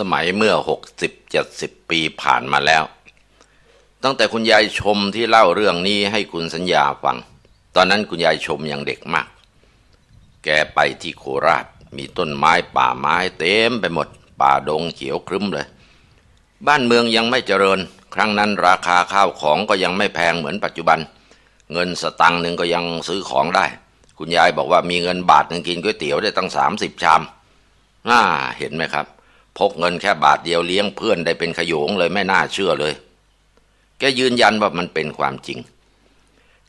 สมัยเมื่อหกสิบเจ็ดสิบปีผ่านมาแล้ว ตั้งแต่คุณยายชมที่เล่าเรื่องนี้ให้คุณสัญญาฟัง ตอนนั้นคุณยายชมยังเด็กมาก แกไปที่โคราชมีต้นไม้ป่าไม้เต็มไปหมด ป่าดงเขียวครึ้มเลย บ้านเมืองยังไม่เจริญ ครั้งนั้นราคาข้าวของก็ยังไม่แพงเหมือนปัจจุบัน เงินสตังค์หนึ่งก็ยังซื้อของได้ คุณยายบอกว่ามีเงินบาทหนึ่งกินก๋วยเตี๋ยวได้ตั้งสามสิบชามน่าเห็นไหมครับ พกเงินแค่บาทเดียวเลี้ยงเพื่อนได้เป็นขยงเลยไม่น่าเชื่อเลย แกยืนยันว่ามันเป็นความจริง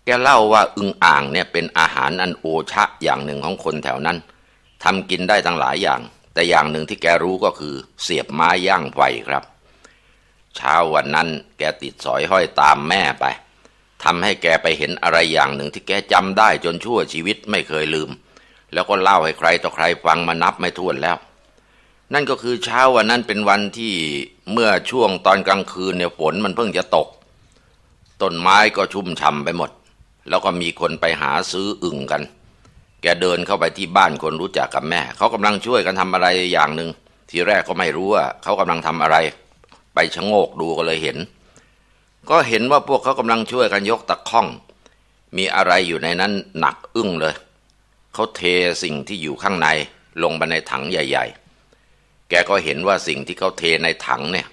แกเล่าว่าอึงอ่างเนี่ยเป็นอาหารอันโอชะอย่างหนึ่งของคนแถวนั้นทำกินได้ทั้งหลายอย่าง แต่อย่างหนึ่งที่แกรู้ก็คือ เสียบไม้ย่างไฟครับ เช้าวันนั้นแกติดสอยห้อยตามแม่ไปทำให้แกไปเห็นอะไรอย่างหนึ่งที่แกจำได้จนชั่วชีวิตไม่เคยลืม แล้วก็เล่าให้ใครต่อใครฟังมานับไม่ถ้วนแล้ว นั่นก็คือเช้าวันนั้นเป็นวันที่เมื่อช่วงตอนกลางคืนเนี่ยฝนมันเพิ่งจะตก ต้นไม้ก็ชุ่มฉ่ำไปหมด แล้วก็มีคนไปหาซื้ออึ่งกัน แกเดินเข้าไปที่บ้านคนรู้จักกับแม่ เขากำลังช่วยกันทำอะไรอย่างหนึ่งทีแรกก็ไม่รู้ว่าเขากำลังทำอะไร ไปชะโงกดูก็เลยเห็น ก็เห็นว่าพวกเขากำลังช่วยกันยกตะข้อง มีอะไรอยู่ในนั้นหนักอึ้งเลย เขาเทสิ่งที่อยู่ข้างในลงไปในถังใหญ่ ๆ แกก็เห็นว่าสิ่งที่เขาเทในถังเนี่ย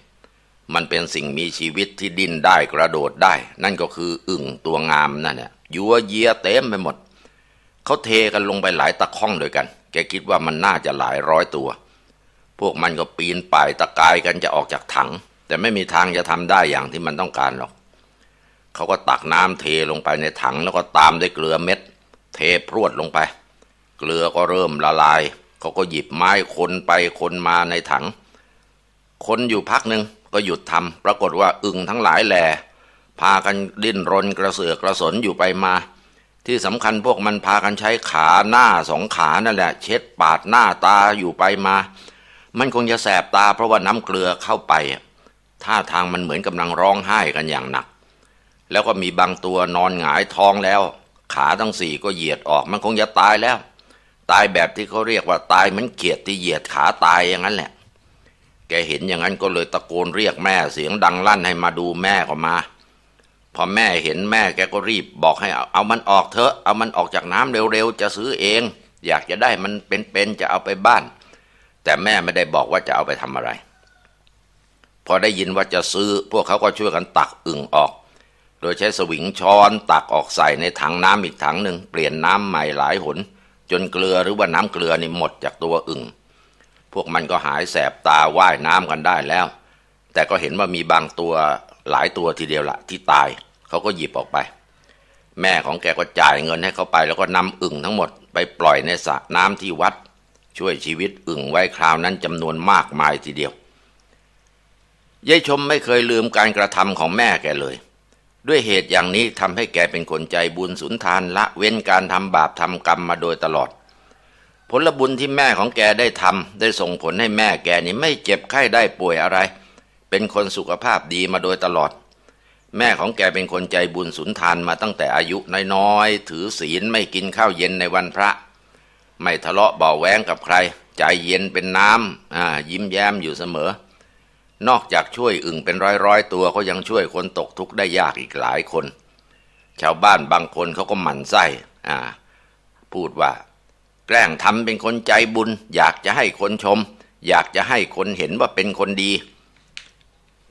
มันเป็นสิ่งมีชีวิตที่ดิ้นได้กระโดดได้ นั่นก็คืออึ่งตัวงามนั่นเนี่ยยัวเยียเต็มไปหมด เขาเทกันลงไปหลายตะข้องด้วยกัน แกคิดว่ามันน่าจะหลายร้อยตัว พวกมันก็ปีนป่ายตะกายกันจะออกจากถัง แต่ไม่มีทางจะทำได้อย่างที่มันต้องการหรอก เขาก็ตักน้ำเทลงไปในถังแล้วก็ตามด้วยเกลือเม็ด เทพรวดลงไป เกลือก็เริ่มละลาย เขาก็หยิบไม้คนไปคนมาในถัง คนอยู่พักหนึ่งก็หยุดทำปรากฏว่าอึ่งทั้งหลายแหล่พากันดิ้นรนกระเสือกกระสนอยู่ไปมา ที่สำคัญพวกมันพากันใช้ขาหน้าสองขานั่นแหละ เช็ดปาดหน้าตาอยู่ไปมา มันคงจะแสบตาเพราะว่าน้ำเกลือเข้าไปท่าทางมันเหมือนกำลังร้องไห้กันอย่างหนัก แล้วก็มีบางตัวนอนหงายท้องแล้ว ขาทั้งสี่ก็เหยียดออกมันคงจะตายแล้ว ตายแบบที่เขาเรียกว่าตายเหมือนเกียดที่เหยียดขาตายอย่างนั้นแหละ แกเห็นอย่างนั้นก็เลยตะโกนเรียกแม่เสียงดังลั่นให้มาดูแม่ก็มา พอแม่เห็นแม่แกก็รีบบอกให้เอาเอามันออกเถอะ เอามันออกจากน้ำเร็วๆ จะซื้อเอง อยากจะได้มันเป็นๆจะเอาไปบ้าน แต่แม่ไม่ได้บอกว่าจะเอาไปทำอะไร พอได้ยินว่าจะซื้อ พวกเขาก็ช่วยกันตักอึ่งออกโดยใช้สวิงช้อนตักออกใส่ในถังน้ำอีกถังหนึ่งเปลี่ยนน้ำใหม่หลายหน จนเกลือหรือว่าน้ำเกลือนี่หมดจากตัวอึ่ง พวกมันก็หายแสบตาว่ายน้ำกันได้แล้ว แต่ก็เห็นว่ามีบางตัวหลายตัวทีเดียวละที่ตาย เขาก็หยิบออกไป แม่ของแกก็จ่ายเงินให้เขาไป แล้วก็นำอึ่งทั้งหมดไปปล่อยในสระน้ำที่วัด ช่วยชีวิตอึ่งไว้คราวนั้นจำนวนมากมายทีเดียวยายชมไม่เคยลืมการกระทำของแม่แกเลย ด้วยเหตุอย่างนี้ทำให้แกเป็นคนใจบุญสุนทานละเว้นการทำบาปทำกรรมมาโดยตลอด ผลบุญที่แม่ของแกได้ทำได้ส่งผลให้แม่แกนี่ไม่เจ็บไข้ได้ป่วยอะไร เป็นคนสุขภาพดีมาโดยตลอด แม่ของแกเป็นคนใจบุญสุนทานมาตั้งแต่อายุน้อยๆถือศีลไม่กินข้าวเย็นในวันพระ ไม่ทะเลาะเบาแวงกับใคร ใจเย็นเป็นน้ำยิ้มแย้มอยู่เสมอ นอกจากช่วยอึ่งเป็นร้อยๆตัวเขายังช่วยคนตกทุกข์ได้ยากอีกหลายคน ชาวบ้านบางคนเขาก็หมั่นไส้อ่า พูดว่า แกล้งทำเป็นคนใจบุญ อยากจะให้คนชม อยากจะให้คนเห็นว่าเป็นคนดี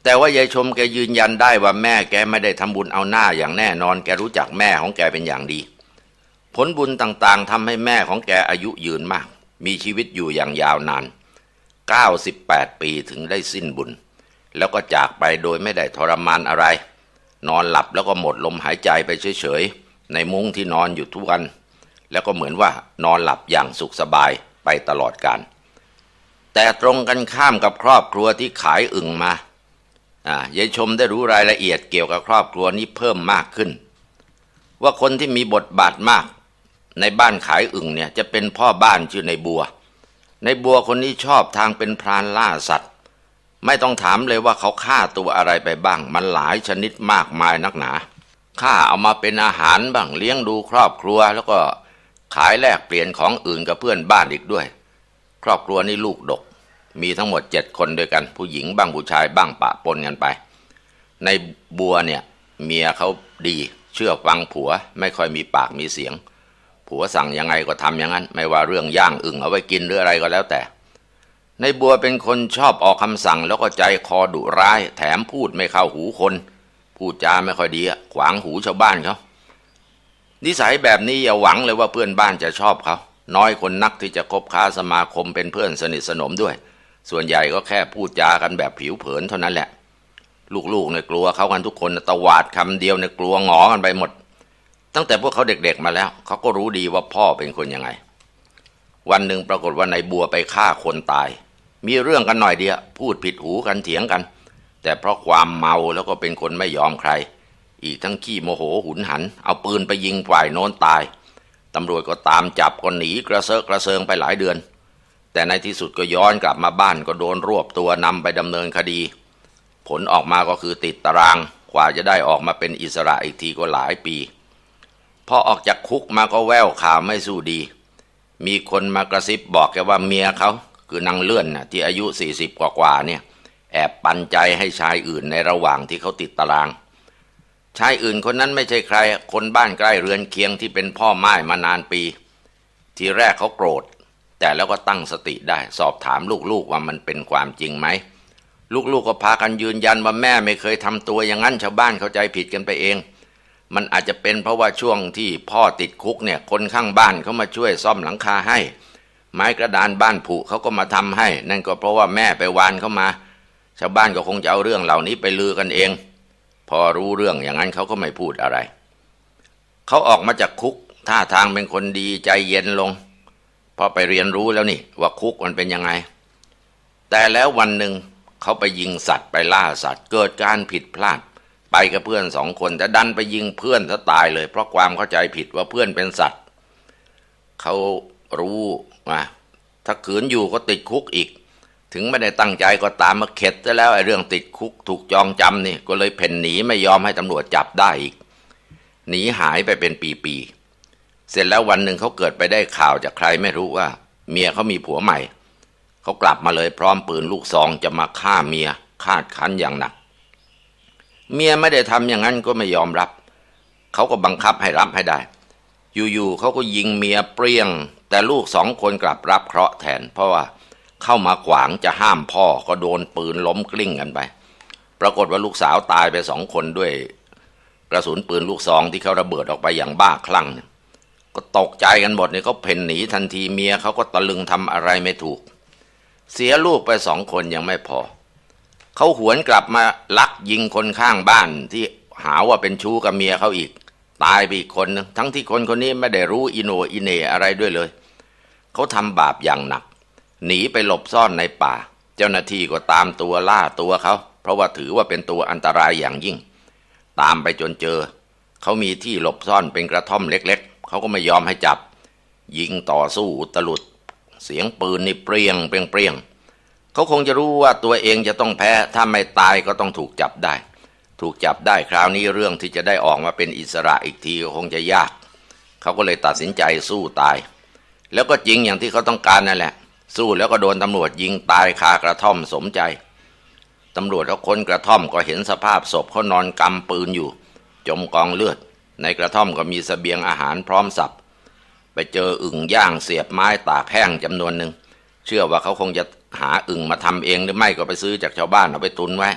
แต่ว่ายายชมแกยืนยันได้ว่าแม่แกไม่ได้ทำบุญเอาหน้าอย่างแน่นอน แกรู้จักแม่ของแกเป็นอย่างดี ผลบุญต่างๆทำให้แม่ของแกอายุยืนมาก มีชีวิตอยู่อย่างยาวนาน 98 ปีถึงได้สิ้นบุญ แล้วก็จากไปโดยไม่ได้ทรมานอะไร นอนหลับแล้วก็หมดลมหายใจไปเฉยๆ ในมุ้งที่นอนอยู่ทุกวัน แล้วก็เหมือนว่านอนหลับอย่างสุขสบายไปตลอดกาลแต่ตรงกันข้ามกับครอบครัวที่ขายอึ่งมาอ่ายายชมได้รู้รายละเอียดเกี่ยวกับครอบครัวนี้เพิ่มมากขึ้น ว่าคนที่มีบทบาทมาก ในบ้านขายอึ่งเนี่ยจะเป็นพ่อบ้านชื่อในบัว ในบัวคนนี้ชอบทางเป็นพรานล่าสัตว์ ไม่ต้องถามเลยว่าเขาฆ่าตัวอะไรไปบ้าง มันหลายชนิดมากมายนักหนาฆ่าเอามาเป็นอาหารบ้างเลี้ยงดูครอบครัว แล้วก็ขายแลกเปลี่ยนของอื่นกับเพื่อนบ้านอีกด้วย ครอบครัวนี้ลูกดก มีทั้งหมดเจ็ดคนด้วยกัน ผู้หญิงบ้างผู้ชายบ้างปะปนกันไป ในบัวเนี่ย เมียเขาดีเชื่อฟังผัว ไม่ค่อยมีปากมีเสียง ผัวสั่งยังไงก็ทำอย่างนั้น ไม่ว่าเรื่องย่างอึ่งเอาไว้กินหรืออะไรก็แล้วแต่ ในบัวเป็นคนชอบออกคำสั่งแล้วก็ใจคอดุร้าย แถมพูดไม่เข้าหูคน พูดจาไม่ค่อยดีขวางหูชาวบ้านเขานิสัยแบบนี้อย่าหวังเลยว่าเพื่อนบ้านจะชอบเขา น้อยคนนักที่จะคบค้าสมาคมเป็นเพื่อนสนิทสนมด้วย ส่วนใหญ่ก็แค่พูดจากันแบบผิวเผินเท่านั้นแหละ ลูกๆเนี่ยกลัวเขากันทุกคนตวาดคำเดียวเนี่ยกลัวหงอกันไปหมด ตั้งแต่พวกเขาเด็กๆมาแล้ว เขาก็รู้ดีว่าพ่อเป็นคนยังไง วันหนึ่งปรากฏว่านายบัวไปฆ่าคนตาย มีเรื่องกันหน่อยเดียวพูดผิดหูกันเถียงกัน แต่เพราะความเมาแล้วก็เป็นคนไม่ยอมใคร อีกทั้งขี้โมโหหุนหัน เอาปืนไปยิงฝ่ายโน้นตายตำรวจก็ตามจับก็หนีกระเซาะกระเซิงไปหลายเดือน แต่ในที่สุดก็ย้อนกลับมาบ้านก็โดนรวบตัวนำไปดำเนินคดี ผลออกมาก็คือติดตารางกว่าจะได้ออกมาเป็นอิสระอีกทีก็หลายปี พอออกจากคุกมาก็แววข่าวไม่สู้ดี มีคนมากระซิบบอกแกว่าเมียเขา คือนางเลื่อนน่ะที่อายุสี่สิบกว่าเนี่ย แอบปันใจให้ชายอื่นในระหว่างที่เขาติดตาราง ชายอื่นคนนั้นไม่ใช่ใคร คนบ้านใกล้เรือนเคียงที่เป็นพ่อไม้มานานปี ทีแรกเขาโกรธ แต่แล้วก็ตั้งสติได้สอบถามลูกๆว่ามันเป็นความจริงไหมลูกๆก็พากันยืนยันว่าแม่ไม่เคยทำตัวอย่างนั้นชาวบ้านเข้าใจผิดกันไปเอง มันอาจจะเป็นเพราะว่าช่วงที่พ่อติดคุกเนี่ยคนข้างบ้านเขามาช่วยซ่อมหลังคาให้ ไม้กระดานบ้านผุเขาก็มาทำให้ นั่นก็เพราะว่าแม่ไปวานเขามา ชาวบ้านก็คงจะเอาเรื่องเหล่านี้ไปลือกันเอง พอรู้เรื่องอย่างนั้นเขาก็ไม่พูดอะไรเขาออกมาจากคุกท่าทางเป็นคนดีใจเย็นลงพอไปเรียนรู้แล้วนี่ว่าคุกมันเป็นยังไง แต่แล้ววันหนึ่งเขาไปยิงสัตว์ไปล่าสัตว์ เกิดการผิดพลาด ไปกับเพื่อนสองคนแต่ดันไปยิงเพื่อนซะตายเลย เพราะความเข้าใจผิดว่าเพื่อนเป็นสัตว์เขารู้ว่าถ้าขืนอยู่ก็ติดคุกอีก ถึงไม่ได้ตั้งใจก็ตามมาเข็ดซะแล้วไอ้เรื่องติดคุกถูกจองจำนี่ก็เลยเพ่นหนีไม่ยอมให้ตำรวจจับได้อีกหนีหายไปเป็นปีๆเสร็จแล้ววันหนึ่งเขาเกิดไปได้ข่าวจากใครไม่รู้ว่า เมียเขามีผัวใหม่เขากลับมาเลยพร้อมปืนลูกซองจะมาฆ่าเมียคาดคั้นอย่างหนัก เมียไม่ได้ทำอย่างนั้นก็ไม่ยอมรับ เขาก็บังคับให้รับให้ได้ อยู่ๆเขาก็ยิงเมียเปรี้ยง แต่ลูกสองคนกลับรับเคราะห์แทน เพราะว่าเข้ามาขวางจะห้ามพ่อก็โดนปืนล้มกลิ้งกันไป ปรากฏว่าลูกสาวตายไปสองคนด้วย กระสุนปืนลูกซองที่เขาระเบิดออกไปอย่างบ้าคลั่ง ก็ตกใจกันหมดเนี่ยเขาเพ่นหนีทันทีเมียเขาก็ตะลึงทำอะไรไม่ถูก เสียลูกไปสองคนยังไม่พอ เขาหวนกลับมาลักยิงคนข้างบ้านที่หาว่าเป็นชู้กับเมียเขาอีก ตายไปอีกคนนึงทั้งที่คนคนนี้ไม่ได้รู้อิโนอิเนอะไรด้วยเลย เขาทำบาปอย่างหนัก หนีไปหลบซ่อนในป่า เจ้าหน้าที่ก็ตามตัวล่าตัวเขา เพราะว่าถือว่าเป็นตัวอันตรายอย่างยิ่ง ตามไปจนเจอ เขามีที่หลบซ่อนเป็นกระท่อมเล็ก ๆ เขาก็ไม่ยอมให้จับ ยิงต่อสู้ตลุด เสียงปืนนี่เปรียงเปรียงเปรียง เขาคงจะรู้ว่าตัวเองจะต้องแพ้ ถ้าไม่ตายก็ต้องถูกจับได้ ถูกจับได้คราวนี้เรื่องที่จะได้ออกมาเป็นอิสระอีกทีก็คงจะยาก เขาก็เลยตัดสินใจสู้ตาย แล้วก็จริงอย่างที่เขาต้องการนั่นแหละ สู้แล้วก็โดนตำรวจยิงตายคากระท่อมสมใจตำรวจเขาค้นกระท่อมก็เห็นสภาพศพเขานอนกำปืนอยู่ จมกองเลือด ในกระท่อมก็มีสเสบียงอาหารพร้อมสับไปเจออึ่งย่างเสียบไม้ตากแห้งจำนวนหนึ่งเชื่อว่าเขาคงจะ หาอึ่งมาทำเองหรือไม่ก็ไปซื้อจากชาวบ้านเอาไปตุนไว้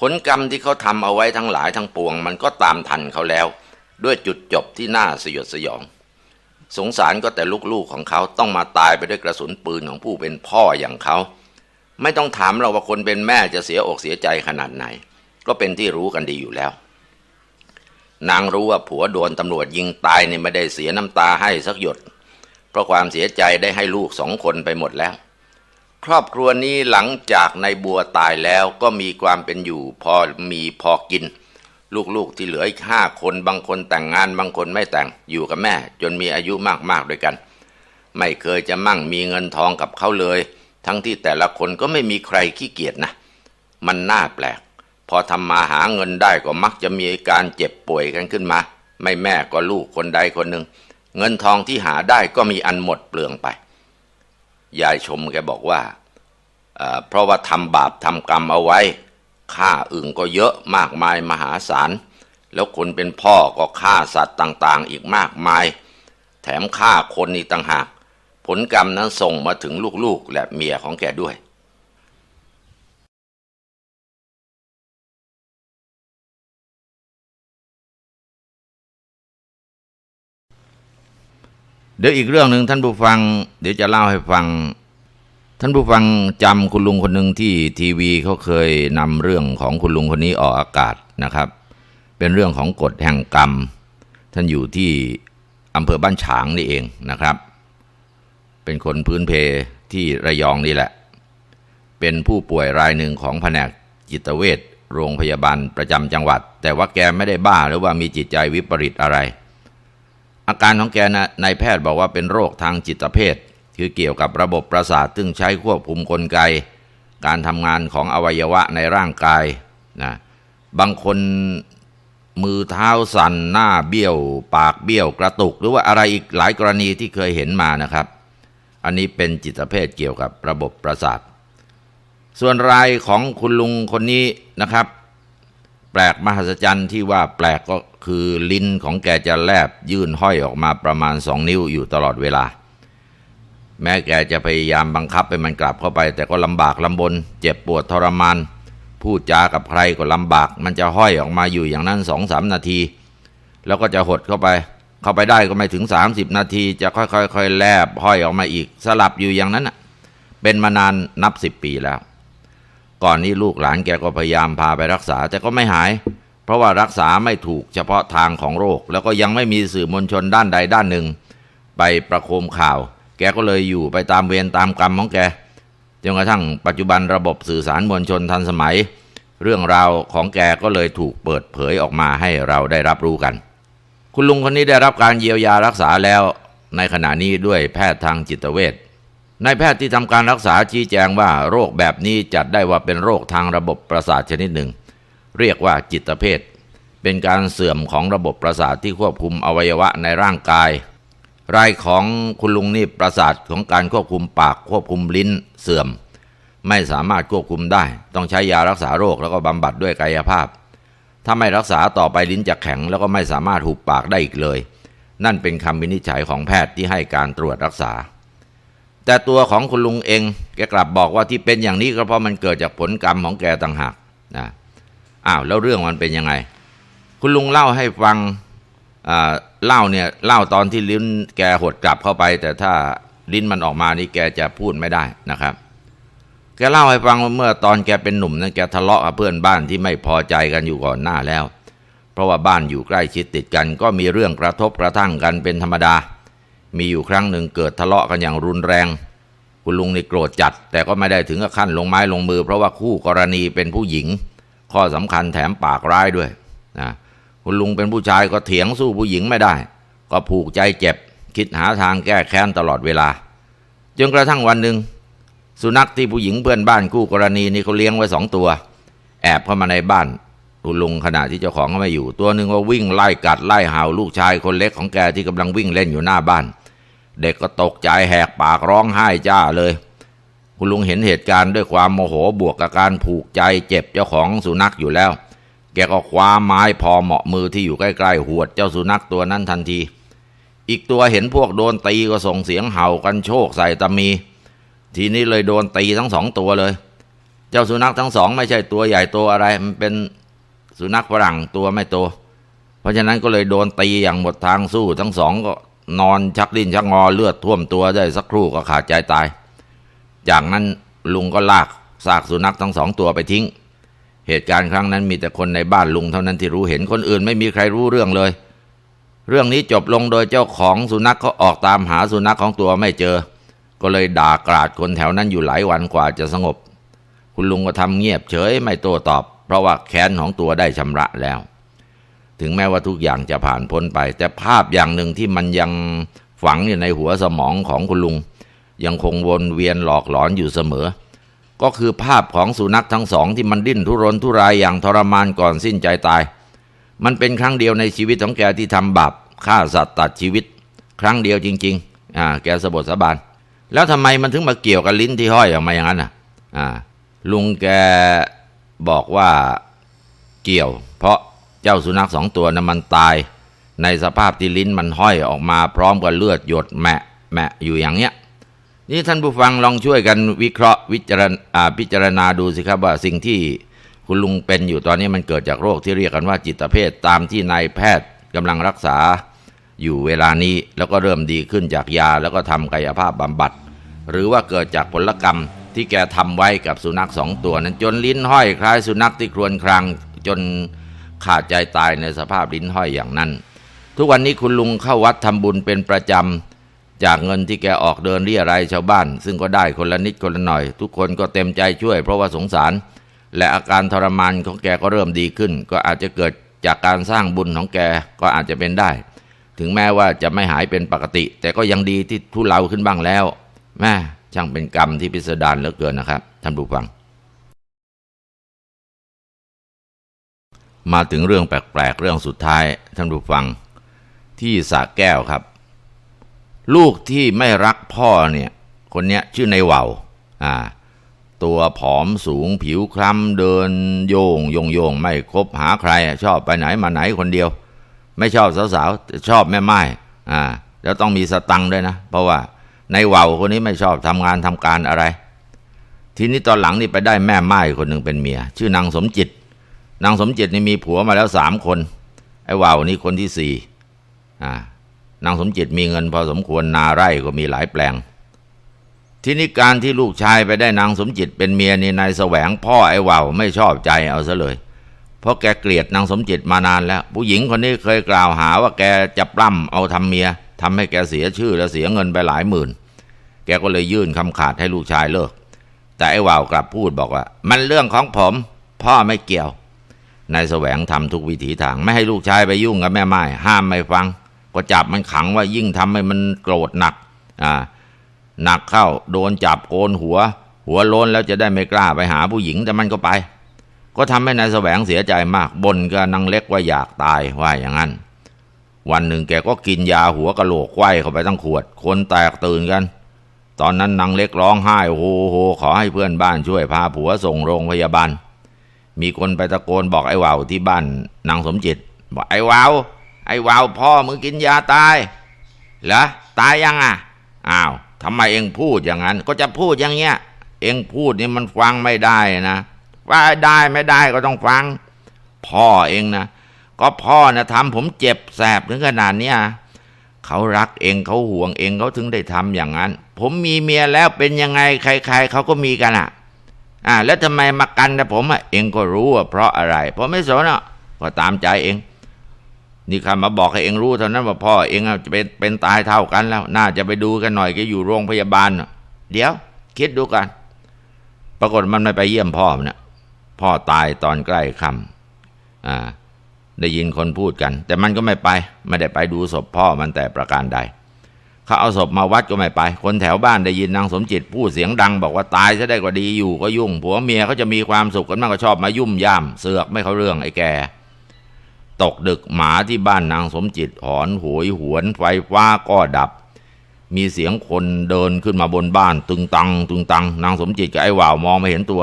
ผลกรรมที่เขาทำเอาไว้ทั้งหลายทั้งปวง มันก็ตามทันเขาแล้ว ด้วยจุดจบที่น่าสยดสยอง สงสารก็แต่ลูกๆของเขาต้องมาตายไปด้วยกระสุนปืนของผู้เป็นพ่ออย่างเขา ไม่ต้องถามเราว่าคนเป็นแม่จะเสียอกเสียใจขนาดไหน ก็เป็นที่รู้กันดีอยู่แล้ว นางรู้ว่าผัวโดนตำรวจยิงตายเนี่ยไม่ได้เสียน้ำตาให้สักหยด เพราะความเสียใจได้ให้ลูกสองคนไปหมดแล้ว รอบครัวนี้หลังจากในบัวตายแล้วก็มีความเป็นอยู่พอมีพอกิน ลูกๆที่เหลืออีกห้าคนบางคนแต่งงานบางคนไม่แต่งอยู่กับแม่ จนมีอายุมากๆด้วยกัน ไม่เคยจะมั่งมีเงินทองกับเขาเลย ทั้งที่แต่ละคนก็ไม่มีใครขี้เกียจนะ มันน่าแปลก พอทำมาหาเงินได้ก็มักจะมีการเจ็บป่วยกันขึ้นมา ไม่แม่ก็ลูกคนใดคนหนึ่งเงินทองที่หาได้ก็มีอันหมดเปลืองไป ยายชมแกบอกว่า เพราะว่าทำบาปทำกรรมเอาไว้ฆ่าอึ่งก็เยอะมากมายมหาศาล แล้วคนเป็นพ่อก็ฆ่าสัตว์ต่างๆ อีกมากมาย แถมฆ่าคนอีกต่างหาก ผลกรรมนั้นส่งมาถึงลูกๆและเมียของแกด้วย เดี๋ยวอีกเรื่องหนึ่งท่านผู้ฟัง เดี๋ยวจะเล่าให้ฟัง ท่านผู้ฟังจำคุณลุงคนหนึ่งที่ทีวีเขาเคยนำเรื่องของคุณลุงคนนี้ออกอากาศนะครับ เป็นเรื่องของกฎแห่งกรรม ท่านอยู่ที่อำเภอบ้านฉางนี่เองนะครับ เป็นคนพื้นเพที่ระยองนี่แหละ เป็นผู้ป่วยรายหนึ่งของแผนกจิตเวชโรงพยาบาลประจำจังหวัด แต่ว่าแกไม่ได้บ้าหรือว่ามีจิตใจวิปริตอะไร อาการของแกนะนายแพทย์บอกว่าเป็นโรคทางจิตเภท คือเกี่ยวกับระบบประสาทซึ่งใช้ควบคุมกลไก การทำงานของอวัยวะในร่างกายนะบางคนมือเท้าสั่นหน้าเบี้ยว ปากเบี้ยวกระตุก หรือว่าอะไรอีกหลายกรณีที่เคยเห็นมานะครับ อันนี้เป็นจิตเภทเกี่ยวกับระบบประสาท ส่วนรายของคุณลุงคนนี้นะครับ แปลกมหัศจรรย์ที่ว่าแปลกก็คือลิ้นของแกจะแลบยื่นห้อยออกมาประมาณสองนิ้วอยู่ตลอดเวลา แม้แกจะพยายามบังคับให้มันกลับเข้าไป แต่ก็ลำบากลำบน เจ็บปวดทรมานพูดจากับใครก็ลำบาก มันจะห้อยออกมาอยู่อย่างนั้นสองสามนาที แล้วก็จะหดเข้าไป เข้าไปได้ก็ไม่ถึง 30 นาที จะค่อยๆแลบห้อยออกมาอีก สลับอยู่อย่างนั้นเป็นมานานนับสิบปีแล้ว ก่อนนี้ลูกหลานแกก็พยายามพาไปรักษา แต่ก็ไม่หาย เพราะว่ารักษาไม่ถูกเฉพาะทางของโรค แล้วก็ยังไม่มีสื่อมวลชนด้านใดด้านหนึ่ง ไปประโคมข่าว แกก็เลยอยู่ไปตามเวรตามกรรมของแกจนกระทั่งปัจจุบันระบบสื่อสารมวลชนทันสมัย เรื่องราวของแกก็เลยถูกเปิดเผยออกมาให้เราได้รับรู้กัน คุณลุงคนนี้ได้รับการเยียวยารักษาแล้ว ในขณะนี้ด้วยแพทย์ทางจิตเวช นายแพทย์ที่ทำการรักษาชี้แจงว่าโรคแบบนี้จัดได้ว่าเป็นโรคทางระบบประสาทชนิดหนึ่ง เรียกว่าจิตเภท เป็นการเสื่อมของระบบประสาทที่ควบคุมอวัยวะในร่างกาย รายของคุณลุงนี่ประสาทของการควบคุมปากควบคุมลิ้นเสื่อม ไม่สามารถควบคุมได้ ต้องใช้ยารักษาโรคแล้วก็บำบัดด้วยกายภาพ ถ้าไม่รักษาต่อไปลิ้นจะแข็ง แล้วก็ไม่สามารถหุบปากได้อีกเลย นั่นเป็นคำวินิจฉัยของแพทย์ที่ให้การตรวจรักษา แต่ตัวของคุณลุงเองแกกลับบอกว่าที่เป็นอย่างนี้ก็เพราะมันเกิดจากผลกรรมของแกต่างหากนะอ้าวแล้วเรื่องมันเป็นยังไง คุณลุงเล่าให้ฟังอ่าเล่าเนี่ยเล่าตอนที่ลิ้นแกหดกลับเข้าไป แต่ถ้าลิ้นมันออกมานี่แกจะพูดไม่ได้นะครับ แกเล่าให้ฟังว่าเมื่อตอนแกเป็นหนุ่มนั้นแกทะเลาะกับเพื่อนบ้านที่ไม่พอใจกันอยู่ก่อนหน้าแล้ว เพราะว่าบ้านอยู่ใกล้ชิดติดกัน ก็มีเรื่องกระทบกระทั่งกันเป็นธรรมดา มีอยู่ครั้งหนึ่งเกิดทะเลาะกันอย่างรุนแรง คุณลุงนี่โกรธจัด แต่ก็ไม่ได้ถึงกับขั้นลงไม้ลงมือ เพราะว่าคู่กรณีเป็นผู้หญิง ข้อสำคัญแถมปากร้ายด้วยนะคุณลุงเป็นผู้ชายก็เถียงสู้ผู้หญิงไม่ได้ ก็ผูกใจเจ็บ คิดหาทางแก้แค้นตลอดเวลาจนกระทั่งวันหนึ่งสุนัขที่ผู้หญิงเพื่อนบ้านคู่กรณีนี่เขาเลี้ยงไว้สองตัว แอบเข้ามาในบ้านคุณลุงขณะที่เจ้าของเขาไม่อยู่ ตัวหนึ่งก็วิ่งไล่กัดไล่เห่าลูกชายคนเล็กของแกที่กำลังวิ่งเล่นอยู่หน้าบ้าน เด็กก็ตกใจแหกปากร้องไห้จ้าเลย คุณลุงเห็นเหตุการณ์ด้วยความโมโหบวกกับการผูกใจเจ็บเจ้าของสุนัขอยู่แล้ว แกก็คว้าไม้พอเหมาะมือที่อยู่ใกล้ๆหวดเจ้าสุนัขตัวนั้นทันที อีกตัวเห็นพวกโดนตีก็ส่งเสียงเห่ากันโชคใส่ตามี ทีนี้เลยโดนตีทั้งสองตัวเลย เจ้าสุนัขทั้งสองไม่ใช่ตัวใหญ่ตัวอะไร มันเป็นสุนัขฝรั่งตัวไม่โต เพราะฉะนั้นก็เลยโดนตีอย่างหมดทางสู้ทั้งสองก็ นอนชักดิ้นชักงอเลือดท่วมตัวได้สักครู่ก็ขาดใจตาย จากนั้นลุงก็ลากซากสุนัขทั้งสองตัวไปทิ้ง เหตุการณ์ครั้งนั้นมีแต่คนในบ้านลุงเท่านั้นที่รู้เห็นคนอื่นไม่มีใครรู้เรื่องเลย เรื่องนี้จบลงโดยเจ้าของสุนัขเขาออกตามหาสุนัขของตัวไม่เจอ ก็เลยด่ากราดคนแถวนั้นอยู่หลายวันกว่าจะสงบ คุณลุงก็ทำเงียบเฉยไม่โต้ตอบ เพราะว่าแค้นของตัวได้ชำระแล้ว ถึงแม้ว่าทุกอย่างจะผ่านพ้นไป แต่ภาพอย่างหนึ่งที่มันยังฝังอยู่ในหัวสมองของคุณลุง ยังคงวนเวียนหลอกหลอนอยู่เสมอ ก็คือภาพของสุนัขทั้งสองที่มันดิ้นทุรนทุรายอย่างทรมานก่อนสิ้นใจตาย มันเป็นครั้งเดียวในชีวิตของแกที่ทำบาปฆ่าสัตว์ตัดชีวิต ครั้งเดียวจริง ๆ อ่า แกสะบดสาบาน แล้วทำไมมันถึงมาเกี่ยวกับลิ้นที่ห้อยออกมาอย่างนั้นอะ อ่า ลุงแกบอกว่าเกี่ยว เพราะ เจ้าสุนัขสองตัวนั้นมันตาย ในสภาพที่ลิ้นมันห้อยออกมาพร้อมกับเลือดหยดแมะแมะอยู่อย่างเนี้ยนี่ท่านผู้ฟังลองช่วยกันวิเคราะห์วิจารณาพิจารณาดูสิครับว่าสิ่งที่คุณลุงเป็นอยู่ตอนนี้มันเกิดจากโรคที่เรียกกันว่าจิตเภทตามที่นายแพทย์กำลังรักษาอยู่เวลานี้แล้วก็เริ่มดีขึ้นจากยาแล้วก็ทำกายภาพบำบัด หรือว่าเกิดจากผลกรรมที่แกทำไว้กับสุนัขสองตัวนั้นจนลิ้นห้อยคล้ายสุนัขที่ครวญครางจน ขาดใจตายในสภาพลิ้นห้อยอย่างนั้น ทุกวันนี้คุณลุงเข้าวัดทำบุญเป็นประจำ จากเงินที่แกออกเดินเรียรายชาวบ้าน ซึ่งก็ได้คนละนิดคนละหน่อย ทุกคนก็เต็มใจช่วย เพราะว่าสงสาร และอาการทรมานของแกก็เริ่มดีขึ้น ก็อาจจะเกิดจากการสร้างบุญของแกก็อาจจะเป็นได้ ถึงแม้ว่าจะไม่หายเป็นปกติ แต่ก็ยังดีที่ทุเลาขึ้นบ้างแล้วแม่ช่างเป็นกรรมที่พิสดารเหลือเกินนะครับท่านผู้ฟัง มาถึงเรื่องแปลกๆ เรื่องสุดท้ายท่านผู้ฟังที่สระแก้วครับ ลูกที่ไม่รักพ่อเนี่ยคนเนี้ยชื่อในว่าวอ่าตัวผอมสูงผิวคล้ำเดินโยงโยงโยงไม่คบหาใคร ชอบไปไหนมาไหนคนเดียว ไม่ชอบสาวๆชอบแม่ไม้อ่าแล้วต้องมีสตังค์ด้วยนะ เพราะว่าในว่าวคนนี้ไม่ชอบทำงานทำการอะไร ทีนี้ตอนหลังนี่ไปได้แม่ไม้คนหนึ่งเป็นเมีย ชื่อนางสมจิต นางสมจิตนี่มีผัวมาแล้วสามคน ไอ้ว่าวนี่คนที่สี่อ่านางสมจิตมีเงินพอสมควรนาไร่ก็มีหลายแปลง ทีนี้การที่ลูกชายไปได้นางสมจิตเป็นเมียนี่นายแสวงพ่อไอ้ว่าวไม่ชอบใจเอาซะเลย เพราะแกเกลียดนางสมจิตมานานแล้ว ผู้หญิงคนนี้เคยกล่าวหาว่าแกจะปล้ำเอาทำเมียทำให้แกเสียชื่อและเสียเงินไปหลายหมื่น แกก็เลยยื่นคำขาดให้ลูกชายเลิก แต่ไอ้ว่าวกลับพูดบอกว่า มันเรื่องของผม พ่อไม่เกี่ยว นายแสวงทำทุกวิถีทาง ไม่ให้ลูกชายไปยุ่งกับแม่ไม้ห้ามไม่ฟัง ก็จับมันขังว่ายิ่งทำให้มันโกรธหนักอ่าหนักเข้าโดนจับโกนหัว หัวโล้นแล้วจะได้ไม่กล้าไปหาผู้หญิงแต่มันก็ไป ก็ทำให้นายแสวงเสียใจมากบ่นกับนางเล็กว่าอยากตายว่าอย่างนั้น วันหนึ่งแกก็กินยาหัวกะโหลกไขว้เข้าไปทั้งขวด คนแตกตื่นกัน ตอนนั้นนางเล็กร้องไห้โฮโฮขอให้เพื่อนบ้านช่วยพาผัวส่งโรงพยาบาล มีคนไปตะโกนบอกไอ้วาวที่บ้านนางสมจิต บอกไอ้วาวไอ้วาวพ่อมึงกินยาตายเหรอตายยังอะอ้าวทำไมเองพูดอย่างนั้น ก็จะพูดอย่างเงี้ย เองพูดนี่มันฟังไม่ได้นะว่าได้ไม่ได้ก็ต้องฟัง พ่อเองนะก็พ่อนะทำผมเจ็บแสบถึงขนาดเนี้ยเขารักเองเขาห่วงเองเขาถึงได้ทำอย่างนั้น ผมมีเมียแล้วเป็นยังไงใคร ๆเขาก็มีกันอะ อ่าแล้วทำไมมากันแต่ผมอะเองก็รู้ว่าเพราะอะไรเพราะไม่สนอะก็ตามใจเอง นี่คำมาบอกให้เองรู้เท่านั้นว่าพ่อเองอะจะเป็นเป็นตายเท่ากันแล้ว น่าจะไปดูกันหน่อยแกอยู่โรงพยาบาลเดี๋ยว คิดดูกัน ปรากฏมันไม่ไปเยี่ยมพ่อมันนะพ่อตายตอนใกล้ค่ำอ่าได้ยินคนพูดกัน แต่มันก็ไม่ไป ไม่ได้ไปดูศพพ่อมันแต่ประการใด เขาเอาศพมาวัดก็ไม่ไป คนแถวบ้านได้ยินนางสมจิตพูดเสียงดัง บอกว่าตายซะได้ก็ดีอยู่ก็ยุ่งผัวเมียเขาจะมีความสุขกันมากก็ชอบมายุ่มย่ามเสือกไม่เขาเรื่องไอ้แกตกดึกหมาที่บ้านนางสมจิตหอนโหวยหวนไฟฟ้าก็ดับ มีเสียงคนเดินขึ้นมาบนบ้าน ตึงตัง ตึงตัง นางสมจิตกับไอ้ว่าวมองไม่เห็นตัว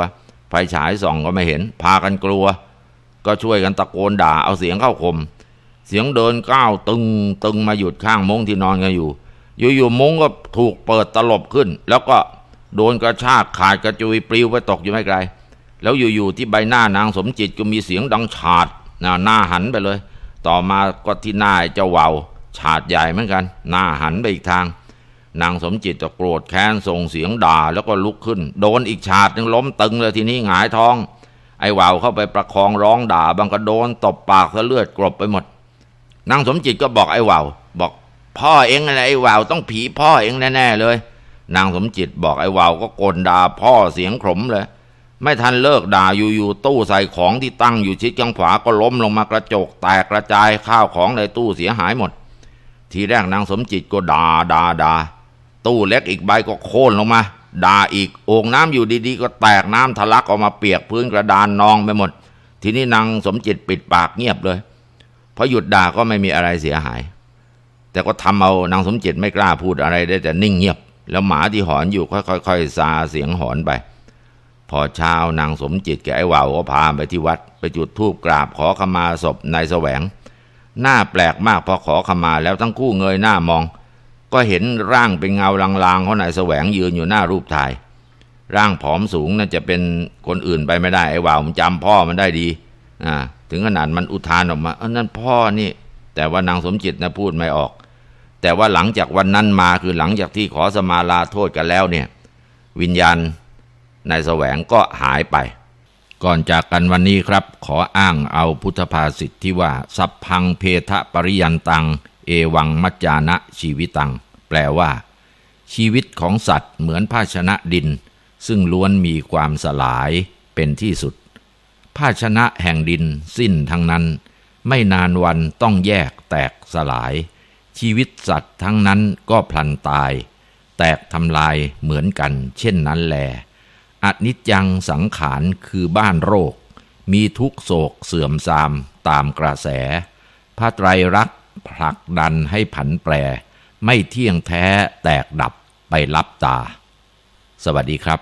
ไฟฉายส่องก็ไม่เห็น พากันกลัว ก็ช่วยกันตะโกนด่าเอาเสียงเข้าคม เสียงเดินก้าวตึงตึงมาหยุดข้างมงที่นอนกันอยู่ อยู่ๆม้งก็ถูกเปิดตลบขึ้น แล้วก็โดนกระชากขาดกระจุยปลิวไปตกอยู่ไม่ไกล แล้วอยู่ๆที่ใบหน้านางสมจิตก็มีเสียงดังฉาดหน้าหน้าหันไปเลย ต่อมาก็ที่หน้าเจ้าเวาวฉาดใหญ่เหมือนกัน หน้าหันไปอีกทาง นางสมจิตก็โกรธแค้นส่งเสียงด่าแล้วก็ลุกขึ้น โดนอีกฉาดนึงล้มตึงเลยทีนี้หงายท้อง ไอ้วาวเข้าไปประคองร้องด่าบางก็โดนตบปากซะเลือดกรบไปหมดนางสมจิตก็บอกไอ้วาว พ่อเองอะไรไอ้วาวต้องผีพ่อเองแน่ๆเลย นางสมจิตบอกไอ้วาวก็กลด่าพ่อเสียงขมเลย ไม่ทันเลิกด่าอยู่ๆตู้ใส่ของที่ตั้งอยู่ชิดข้างขวาก็ล้มลงมากระจกแตกกระจายข้าวของในตู้เสียหายหมด ทีแรกนางสมจิตก็ด่าด่าด่าตู้เล็กอีกใบก็โค่นลงมาด่าอีกโอ่งน้ำอยู่ดีๆ ก็แตกน้ำทะลักออกมาเปียกพื้นกระดานนองไปหมด ทีนี้นางสมจิตปิดปากเงียบเลยพอหยุดด่าก็ไม่มีอะไรเสียหาย แต่ก็ทำเอานางสมจิตไม่กล้าพูดอะไรได้แต่นิ่งเงียบ แล้วหมาที่หอนอยู่ค่อยๆซาเสียงหอนไป พอเช้านางสมจิตกับไอ้ว่าวก็พาไปที่วัด ไปจุดธูปกราบขอขมาศพนายแสวง หน้าแปลกมากพอขอขมาแล้วทั้งคู่เงยหน้ามอง ก็เห็นร่างเป็นเงาลางๆของนายแสวงยืนอยู่หน้ารูปถ่าย ร่างผอมสูงน่าจะเป็นคนอื่นไปไม่ได้ไอ้ว่าวมันจำพ่อมันได้ดีอ่าถึงขนาดมันอุทานออกมาเออนั่นพ่อนี่ แต่ว่านางสมจิตนะพูดไม่ออก แต่ว่าหลังจากวันนั้นมาคือหลังจากที่ขอสมาลาโทษกันแล้วเนี่ย วิญญาณนายแสวงก็หายไป ก่อนจากกันวันนี้ครับ ขออ้างเอาพุทธภาษิตที่ว่า สัพพังเพทะปริยันตัง เอวังมัจจานะชีวิตัง แปลว่า ชีวิตของสัตว์เหมือนภาชนะดิน ซึ่งล้วนมีความสลายเป็นที่สุด ภาชนะแห่งดินสิ้นทั้งนั้น ไม่นานวันต้องแยกแตกสลาย ชีวิตสัตว์ทั้งนั้นก็พลันตาย แตกทำลายเหมือนกัน เช่นนั้นแลอนิจจังสังขารคือบ้านโรค มีทุกโศกเสื่อมทรามตามกระแสพระไตรรักผลักดันให้ผันแปร ไม่เที่ยงแท้แตกดับไปลับตา สวัสดีครับ